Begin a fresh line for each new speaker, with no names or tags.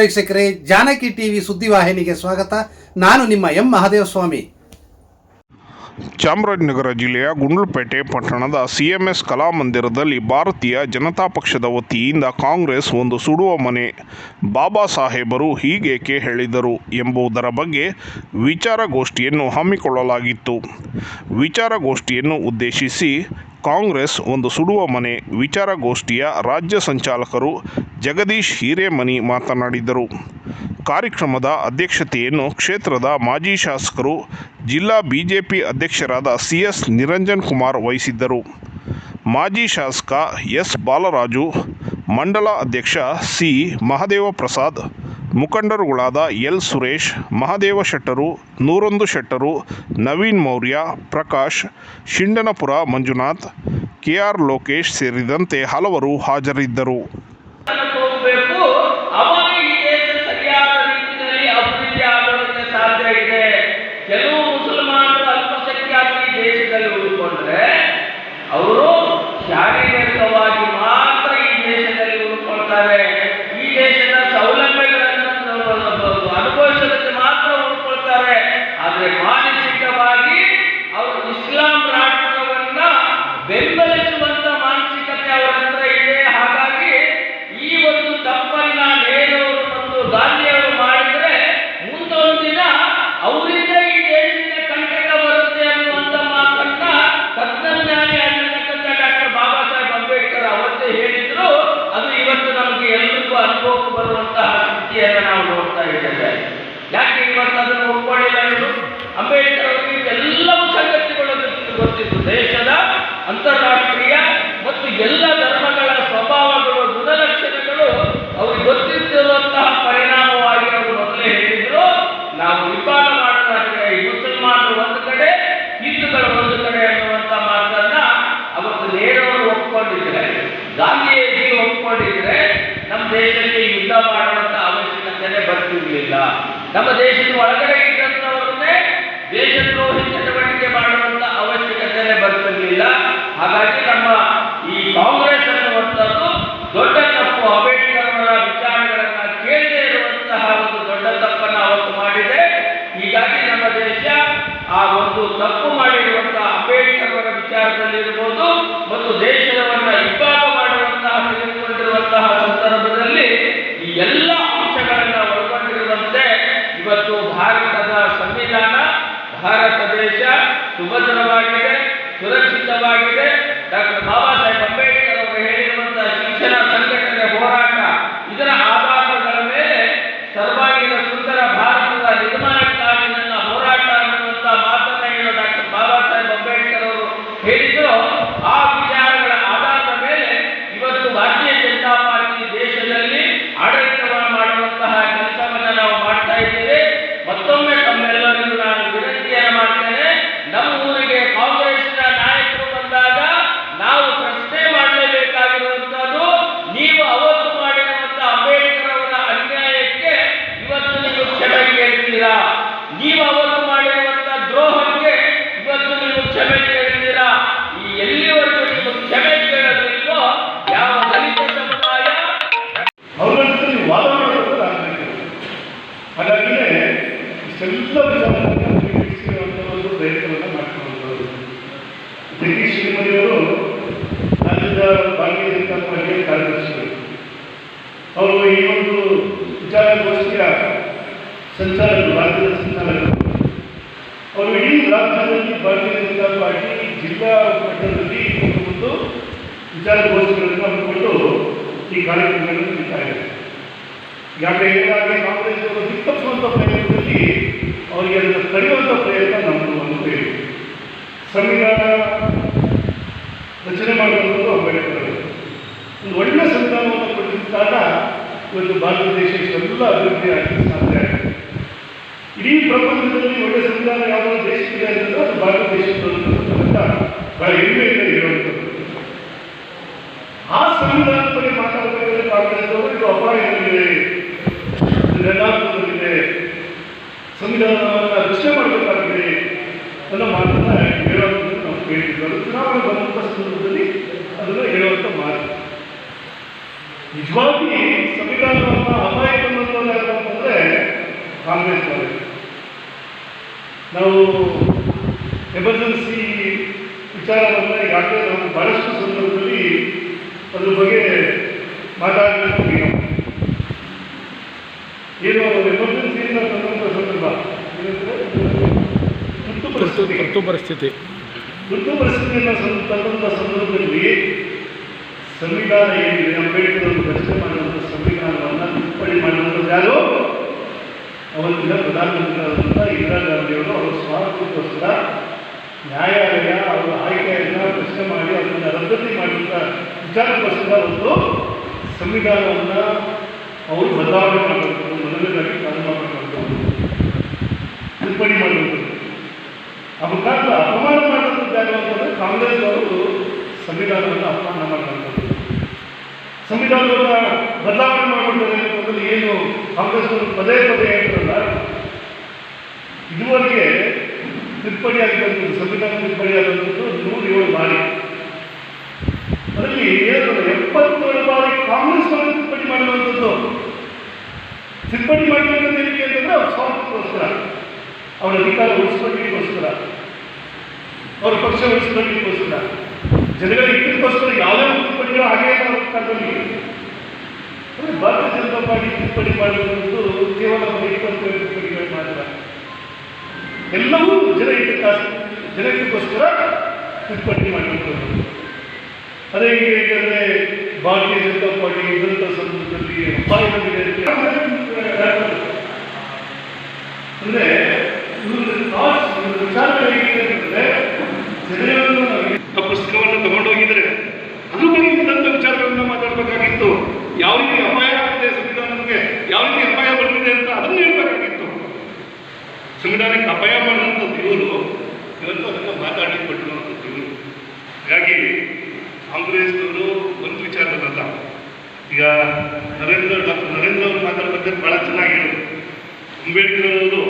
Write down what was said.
ವೀಕ್ಷಕರೇ, ಜಾನಕಿ ಟಿವಿ ಸುದ್ದಿವಾಹಿನಿಗೆ ಸ್ವಾಗತ. ನಾನು ನಿಮ್ಮ ಎಂ ಮಹಾದೇವಸ್ವಾಮಿ.
ಚಾಮರಾಜನಗರ ಜಿಲ್ಲೆಯ ಗುಂಡ್ಲುಪೇಟೆ ಪಟ್ಟಣದ ಸಿಎಂಎಸ್ ಕಲಾಮಂದಿರದಲ್ಲಿ ಭಾರತೀಯ ಜನತಾ ಪಕ್ಷದ ವತಿಯಿಂದ ಕಾಂಗ್ರೆಸ್ ಒಂದು ಸುಡುವ ಮನೆ. ಬಾಬಾ ಸಾಹೇಬರು ಹೀಗೇಕೆ ಹೇಳಿದರು ಎಂಬುದರ ಬಗ್ಗೆ ವಿಚಾರಗೋಷ್ಠಿಯನ್ನು ಹಮ್ಮಿಕೊಳ್ಳಲಾಗಿತ್ತು. ವಿಚಾರಗೋಷ್ಠಿಯನ್ನು ಉದ್ದೇಶಿಸಿ ಕಾಂಗ್ರೆಸ್ ಒಂದು ಸುಡುವ ಮನೆ ವಿಚಾರಗೋಷ್ಠಿಯ ರಾಜ್ಯ ಸಂಚಾಲಕರು ಜಗದೀಶ್ ಹಿರೇಮನಿ ಮಾತನಾಡಿದರು. ಕಾರ್ಯಕ್ರಮದ ಅಧ್ಯಕ್ಷತೆಯನ್ನು ಕ್ಷೇತ್ರದ ಮಾಜಿ ಶಾಸಕರು, ಜಿಲ್ಲಾ ಬಿಜೆಪಿ ಅಧ್ಯಕ್ಷರಾದ ಸಿ ಎಸ್ ನಿರಂಜನ್ ಕುಮಾರ್ ವಹಿಸಿದ್ದರು. ಮಾಜಿ ಶಾಸಕ ಎಸ್ ಬಾಲರಾಜು, ಮಂಡಲ ಅಧ್ಯಕ್ಷ ಸಿ ಮಹದೇವ ಪ್ರಸಾದ್ ಮುಖಂಡರುಗಳಾದ ಎಲ್ ಸುರೇಶ್, ಮಹಾದೇವ ಶೆಟ್ಟರು, ನೂರೊಂದು ಶೆಟ್ಟರು, ನವೀನ್ ಮೌರ್ಯ, ಪ್ರಕಾಶ್, ಶಿಂಡನಪುರ ಮಂಜುನಾಥ್, ಕೆಆರ್ ಲೋಕೇಶ್ ಸೇರಿದಂತೆ ಹಲವರು ಹಾಜರಿದ್ದರು.
ಹೋಗಬೇಕು ಆದ್ರೆ ಮಾನಸಿಕವಾಗಿ ಅವರು ಇಸ್ಲಾಂ ರಾಷ್ಟ್ರವನ್ನ ಬೆಂಬಲಿಸುವಂತ ಮಾನಸಿಕತೆ ಅವರ ಇದೆ. ಹಾಗಾಗಿ ಈ ಒಂದು ತಪ್ಪನ್ನ ನೆಹರೂರು ಮತ್ತು ಗಾಂಧಿಯವರು ಮಾಡಿದರೆ ಮುಂದೊಂದು ದಿನ ಅವರಿಂದ ಈ ದೇಶಕ್ಕೆ ಕಂಟಕ ಬರುತ್ತೆ ಅನ್ನುವಂತ ಮಾತನ್ನ ತತ್ವಜ್ಞಾನಿ ಆಗಿರ್ತಕ್ಕಂಥ ಡಾಕ್ಟರ್ ಬಾಬಾ ಸಾಹೇಬ್ ಅಂಬೇಡ್ಕರ್ ಅವತ್ತೇ ಹೇಳಿದ್ರು. ಅದು ಇವತ್ತು ನಮಗೆ ಎಲ್ರಿಗೂ ಅನುಭವಕ್ಕೆ ಬರುವಂತಹ ಸ್ಥಿತಿಯನ್ನು ನಾವು ನೋಡ್ತಾ ಇದ್ದೇವೆ ಯಾಕೆ ಇವತ್ತು ಅದನ್ನು ಒಪ್ಕೊಳ್ಳಿಲ್ಲ ಇವರು ಅಂಬೇಡ್ಕರ್ ಅವರಿಗೆ ಎಲ್ಲವೂ ಸಂಗತಿಗಳು ಗೊತ್ತಿತ್ತು ದೇಶದ ಅಂತಾರಾಷ್ಟ್ರೀಯ ಮತ್ತು ಎಲ್ಲ ಧರ್ಮಗಳ ಸ್ವಭಾವಗಳು, ಗುಣಲಕ್ಷಣಗಳು ಅವ್ರಿಗೆ ಗೊತ್ತಿರುವಂತಹ ಪರಿಣಾಮವಾಗಿ ಅವರು ಮೊದಲೇ ಹೇಳಿದ್ರು. ನಾವು ವಿಭಾಗ ಮಾಡಲಾಗಿದೆ ಮುಸಲ್ಮಾನರು ಒಂದು ಕಡೆ, ಹಿಂದೂಗಳು ಒಂದು ಕಡೆ ಅನ್ನುವಂತ ಮಾತನ್ನ ಅವತ್ತು ನೇರವರು ಒಪ್ಪಿಕೊಂಡಿದ್ರೆ ಗಾಂಧೀಜಿ ಒಪ್ಪಿಕೊಂಡಿದ್ರೆ ನಮ್ಮ ದೇಶಕ್ಕೆ ಯುದ್ಧ ಮಾಡುವಂತ ಅವಶ್ಯಕತೆನೇ ಬರ್ತಿರಲಿಲ್ಲ. ನಮ್ಮ ದೇಶದ ಒಳಗಡೆ ಇದ್ದಂಥವ್ರನ್ನೇ ದೇಶದ್ರೋಹಿ ಚಟುವಟಿಕೆ ಮಾಡುವಂತ ಅವಶ್ಯಕತೆನೇ ಬರ್ತಿರ್ಲಿಲ್ಲ ಹಾಗಾಗಿ ನಮ್ಮ ಈ ಕಾಂಗ್ರೆಸ್ ಅನ್ನುವಂಥದ್ದು ದೊಡ್ಡ ತಪ್ಪು ಅಂಬೇಡ್ಕರ್ ಅವರ ವಿಚಾರಗಳನ್ನ ಕೇಳದೇ ಇರುವಂತಹ ಒಂದು ದೊಡ್ಡ ತಪ್ಪನ್ನು ಅವತ್ತು ಮಾಡಿದೆ ಹೀಗಾಗಿ ನಮ್ಮ ದೇಶ ಆ ಒಂದು ತಪ್ಪು ಮಾಡಿರುವಂತಹ ಅಂಬೇಡ್ಕರ್ ಅವರ ವಿಚಾರದಲ್ಲಿರ್ಬೋದು ಮತ್ತು ದೇಶವನ್ನ ಇಬ್ಬಾಗ ಮಾಡುವಂತಹ ತೆಗೆದುಕೊಂಡಿರುವಂತಹ ಸಂದರ್ಭದಲ್ಲಿ ಈ ಎಲ್ಲ ಅಂಶಗಳನ್ನ ಒಳಗೊಂಡಿರುವಂತೆ ಇವತ್ತು ಭಾರತದ ಸಂವಿಧಾನ ಭಾರತ ದೇಶ ಸುಭದ್ರವಾಗಿದೆ ಸುರಕ್ಷಿತವಾಗಿದೆ. ಡಾಕ್ಟರ್ ಬಾಬಾ ಸಾಹೇಬ್ ಅಂಬೇಡ್ಕರ್ ಅವರು ಹೇಳಿರುವಂತಹ ಶಿಕ್ಷಣ ಸಂಘಟನೆ ಹೋರಾಟ, ಇದರ ಆಧಾರಗಳ ಮೇಲೆ ಸರ್ವಾಂಗೀಣ ಸುಂದರ ಭಾರತದ ನಿರ್ಮಾಣಕ್ಕಾಗಿ ನನ್ನ ಹೋರಾಟ ಅನ್ನುವಂತಹ ಮಾತನ್ನ ಡಾಕ್ಟರ್ ಬಾಬಾ ಸಾಹೇಬ್ ಅಂಬೇಡ್ಕರ್ ಅವರು ಹೇಳಿದ್ರು. ಆ ವಿಚಾರಗಳ ಭಾರತೀಯ ಜನತಾ ಪಾರ್ಟಿ
ಜಿಲ್ಲಾ ಮಟ್ಟದಲ್ಲಿ ಒಂದು ವಿಚಾರಗೋಷ್ಠಿಗಳನ್ನು ಹಮ್ಮಿಕೊಂಡು ಈ ಕಾರ್ಯಕ್ರಮಗಳನ್ನು ನಡೀತಾ ಇದೆ ಈಗಾಗಲೇ ಈಗಾಗಲೇ ಕಾಂಗ್ರೆಸ್ ಅವರು ದಿಕ್ಕಪ್ಪುವಂಥ ಪ್ರಯತ್ನದಲ್ಲಿ ಅವರಿಗೆ ಅದನ್ನು ತಡೆಯುವಂಥ ಪ್ರಯತ್ನ ನಮ್ಮದು ಒಂದು ಹೇಳಿ ಸಂವಿಧಾನ ರಚನೆ ಮಾಡುವಂಥದ್ದು ಅಂಬೇಡ್ಕರ್. ಒಂದು ಒಳ್ಳೆಯ ಸಂವಿಧಾನವನ್ನು ಕೊಟ್ಟಿದ್ದಾಗ ಇವತ್ತು ಭಾರತ ದೇಶ ಇಷ್ಟೆಲ್ಲ ಅಭಿವೃದ್ಧಿ ಆಗಿದೆ ಇಡೀ ಪ್ರಪಂಚದಲ್ಲಿ ಒಳ್ಳೆ ಸಂವಿಧಾನ ಯಾವುದೋ ದೇಶಕ್ಕಿದೆ ಅಂತಂದ್ರೆ ಅದು ಭಾರತ ದೇಶದಲ್ಲಿ ಹೆಮ್ಮೆಯಿಂದ ಆ ಸಂವಿಧಾನದ ಬಗ್ಗೆ ಮಾತಾಡಬೇಕಾದ್ರೆ ಕಾಂಗ್ರೆಸ್ ಇದು ಅಪಾಯದಲ್ಲಿದೆ ಇದು ನೆಲಾಂತರದಲ್ಲಿದೆ ಸಂವಿಧಾನವನ್ನು ರಕ್ಷಣೆ ಮಾಡಬೇಕಾಗಿದೆ. ಅನ್ನೋ ಮಾತನ್ನ ಹೇಳುವಂಥದ್ದು ನಾವು ಕೇಳಿದ್ವಿ ಚುನಾವಣೆ ಬಂದಂಥ ಸಂದರ್ಭದಲ್ಲಿ ಅದನ್ನು ಹೇಳುವಂಥ ಮಾತು. ನಿಜವಾಗಿ ಸಂವಿಧಾನವನ್ನು ಯಾರು ಅಂತಂದರೆ ಕಾಂಗ್ರೆಸ್ ನಾವು ಎಮರ್ಜೆನ್ಸಿ ವಿಚಾರವನ್ನು ಈಗಾಗಲೇ ನಾವು ಬಹಳಷ್ಟು ಸಂದರ್ಭದಲ್ಲಿ ಅದ್ರ ಬಗ್ಗೆ ಮಾತಾಡಬೇಕು ಏನು ಎಮರ್ಜೆನ್ಸಿಯಿಂದ ತಂದಂಥ ಸಂದರ್ಭ? ತುರ್ತು ಪರಿಸ್ಥಿತಿ.
ತುರ್ತು ಪರಿಸ್ಥಿತಿ.
ತುರ್ತು ಪರಿಸ್ಥಿತಿಯನ್ನು ತಂದಂಥ ಸಂದರ್ಭದಲ್ಲಿ ಸಂವಿಧಾನ ಏನಿದೆ ಅಂಬೇಡ್ಕರ್ ಅವರು ರಚನೆ ಮಾಡಿದಂಥ ಸಂವಿಧಾನವನ್ನು ತಿದ್ದುಪಡಿ ಮಾಡಿದಂಥದ್ದು ಯಾರು? ಅವತ್ತಿನ ಪ್ರಧಾನಮಂತ್ರಿಯಾದಂಥ ಇಂದಿರಾ ಅವರು ಸ್ವಾರ್ಥಕ್ಕೋಸ್ಕರ ನ್ಯಾಯಾಲಯ ಅವರ ಆಯ್ಕೆಯನ್ನು ಪ್ರಶ್ನೆ ಮಾಡಿ ಅದನ್ನು ರದ್ದತಿ ಮಾಡಿದ ವಿಚಾರಕ್ಕೋಸ್ಕರ ಒಂದು ಸಂವಿಧಾನವನ್ನು ಅವರು ಬದಲಾವಣೆ ಮಾಡಬೇಕು, ಮೊದಲನೇದಾಗಿ ಕಾನೂನು ಮಾಡಬೇಕು, ತಿದ್ದುಪಡಿ ಮಾಡಬೇಕು. ಆ ಮುಖಾಂತರ ಅಪಮಾನ ಮಾಡುವಂಥದ್ದು ಯಾರು ಅಂತಂದರೆ ಕಾಂಗ್ರೆಸ್ ಅವರು ಸಂವಿಧಾನವನ್ನು ಅಪಮಾನ ಮಾಡಬೇಕು ಸಂವಿಧಾನವನ್ನು ಬದಲಾವಣೆ ಮಾಡುವಂಥದ್ದು ಅಂತಂದರೆ ಏನು ಕಾಂಗ್ರೆಸ್ ಅವರು ಪದೇ ಪದೇ ಹೇಳ್ತಾರಲ್ಲ ಇದುವರೆಗೆ ತಿದ್ದುಪಡಿ ಆಗಿರುವಂಥದ್ದು ಸಂವಿಧಾನ ತಿದ್ದುಪಡಿ ನೂರ ಏಳು ಬಾರಿ. ಅದರಲ್ಲಿ ಎಪ್ಪತ್ತೇಳು ಬಾರಿ ಕಾಂಗ್ರೆಸ್ ಅವರು ತಿದ್ದುಪಡಿ ಮಾಡಿರುವಂಥದ್ದು. ತಿದ್ದುಪಡಿ ಮಾಡಿರುವಂಥದ್ದು ಏನಕ್ಕೆ ಅಂತಂದ್ರೆ ಅವ್ರ ಸ್ವಾರ್ಥಕ್ಕೋಸ್ಕರ, ಅವರ ಅಧಿಕಾರ ಉಳಿಸ್ಕೊಳ್ಳಿಕ್ಕೋಸ್ಕರ, ಅವರ ಪಕ್ಷ ಉಳಿಸ್ಕೊಳ್ಳಿಕ್ಕೋಸ್ಕರ. ಜನಗಳ ಹಿತಕ್ಕೋಸ್ಕರ ಯಾವುದೇ ತಿದ್ದುಪಡಿಗಳು ಹಾಗೆ ಕಾಲದಲ್ಲಿ. ಭಾರತೀಯ ಜನತಾ ಪಾರ್ಟಿ ತಿದ್ದುಪಡಿ ಮಾಡಿರುವಂಥದ್ದು ಕೇವಲ ಇಪ್ಪತ್ತೇಳು ತಿದ್ದುಪಡಿಗಳು ಮಾತ್ರ. ಎಲ್ಲವೂ ಜನ ಹಿತಕ್ಕಾಗಿ ಜನ ಉತ್ಪತ್ತಿ ಮಾಡುವಂಥದ್ದು ಅದೇ ಹೇಗೆ ಹೇಗೆಂದರೆ ಭಾರತೀಯ ಜನತಾ ಪಾರ್ಟಿ ಇದ್ದಂಥ ಸಂದರ್ಭದಲ್ಲಿ ಅಪಾಯದಲ್ಲಿದೆ ಅಂದ್ರೆ ಇವ್ರ ವಿಚಾರಗಳು ಹೇಗಿದೆ ಅಂತಂದ್ರೆ ಜನರನ್ನು ನಾವು ಆ ಪುಸ್ತಕವನ್ನು ತಗೊಂಡೋಗಿದ್ರೆ ಅದ್ರ ಬಗ್ಗೆ ಇದ್ದಂಥ ವಿಚಾರಗಳನ್ನ ಮಾತಾಡಬೇಕಾಗಿತ್ತು ಯಾವ ರೀತಿ ಅಪಾಯ ಆಗ್ತಿದೆ ಸಂವಿಧಾನಕ್ಕೆ ಯಾವ ರೀತಿ ಅಪಾಯ ಬರ್ತಿದೆ ಅಂತ ಅದನ್ನ ಹೇಳ್ಬೇಕಾಗಿತ್ತು ಸಂವಿಧಾನಕ್ಕೆ ಅಪಾಯ ಮಾಡಿದಂಥದ್ದು ಇವರು ಇವತ್ತು ಅದನ್ನು ಮಾತಾಡಲಿಕ್ಕೆ ಪಟ್ಟಿರುವಂಥದ್ದು ಇವರು ಹಾಗಾಗಿ ಕಾಂಗ್ರೆಸ್ನವರು ಒಂದು ವಿಚಾರದಲ್ಲ ಈಗ ನರೇಂದ್ರ ಡಾಕ್ಟರ್ ನರೇಂದ್ರ ಅವರು ಮಾತಾಡ್ಬೇಕಾದ್ರೆ ಭಾಳ ಚೆನ್ನಾಗಿ ಹೇಳಿದರು ಅಂಬೇಡ್ಕರ್ ಅವರು